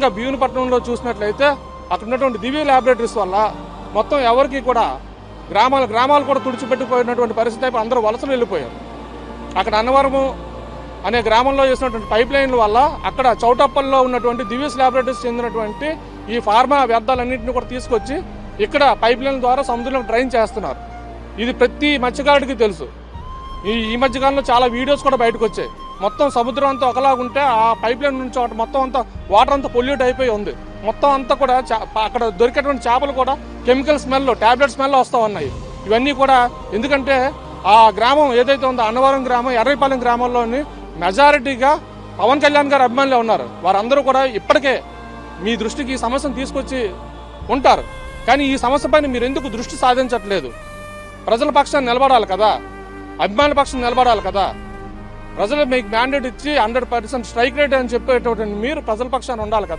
ఇంకా భీమునిపట్నంలో చూసినట్లయితే అక్కడ ఉన్నటువంటి దివ్య ల్యాబొరేటరీస్ వల్ల మొత్తం ఎవరికి కూడా గ్రామాలు గ్రామాలు కూడా తుడిచిపెట్టిపోయినటువంటి పరిస్థితి అయిపోయి అందరూ వలసలు వెళ్ళిపోయారు. అక్కడ అన్నవరము అనే గ్రామంలో చేసినటువంటి పైప్ లైన్ల వల్ల అక్కడ చౌటప్పల్లో ఉన్నటువంటి దివ్యస్ ల్యాబొరేటరీస్ చెందినటువంటి ఈ ఫార్మా వ్యర్థాలన్నింటినీ కూడా తీసుకొచ్చి ఇక్కడ పైప్ లైన్ ద్వారా సముద్రంలో డ్రైన్ చేస్తున్నారు. ఇది ప్రతి మత్స్యకారుడికి తెలుసు. ఈ ఈ మధ్యకాలంలో చాలా వీడియోస్ కూడా బయటకు వచ్చాయి. మొత్తం సముద్రం అంతా ఒకలాగా ఉంటే ఆ పైప్ లైన్ నుంచి ఒకటి మొత్తం అంతా వాటర్ అంతా పొల్యూట్ అయిపోయి ఉంది. మొత్తం అంతా కూడా చా- అక్కడ దొరికేటువంటి చేపలు కూడా కెమికల్ స్మెల్ ట్యాబ్లెట్ స్మెల్ వస్తూ ఉన్నాయి. ఇవన్నీ కూడా ఎందుకంటే ఆ గ్రామం ఏదైతే ఉందో అన్నవరం గ్రామం ఎర్రపాలెం గ్రామంలోని మెజారిటీగా పవన్ కళ్యాణ్ గారు అభిమానులే ఉన్నారు. వారందరూ కూడా ఇప్పటికే మీ దృష్టికి ఈ సమస్యను తీసుకొచ్చి ఉంటారు. కానీ ఈ సమస్య పైన మీరు ఎందుకు దృష్టి సాధించట్లేదు? ప్రజల పక్షాన్ని నిలబడాలి కదా. అభిమానుల పక్షం నిలబడాలి కదా. ప్రజలు మీకు మ్యాండేట్ ఇచ్చి హండ్రెడ్ పర్సెంట్ స్ట్రైక్ రేట్ అని చెప్పేటటువంటి మీరు ప్రజల పక్షాన్ని ఉండాలి కదా.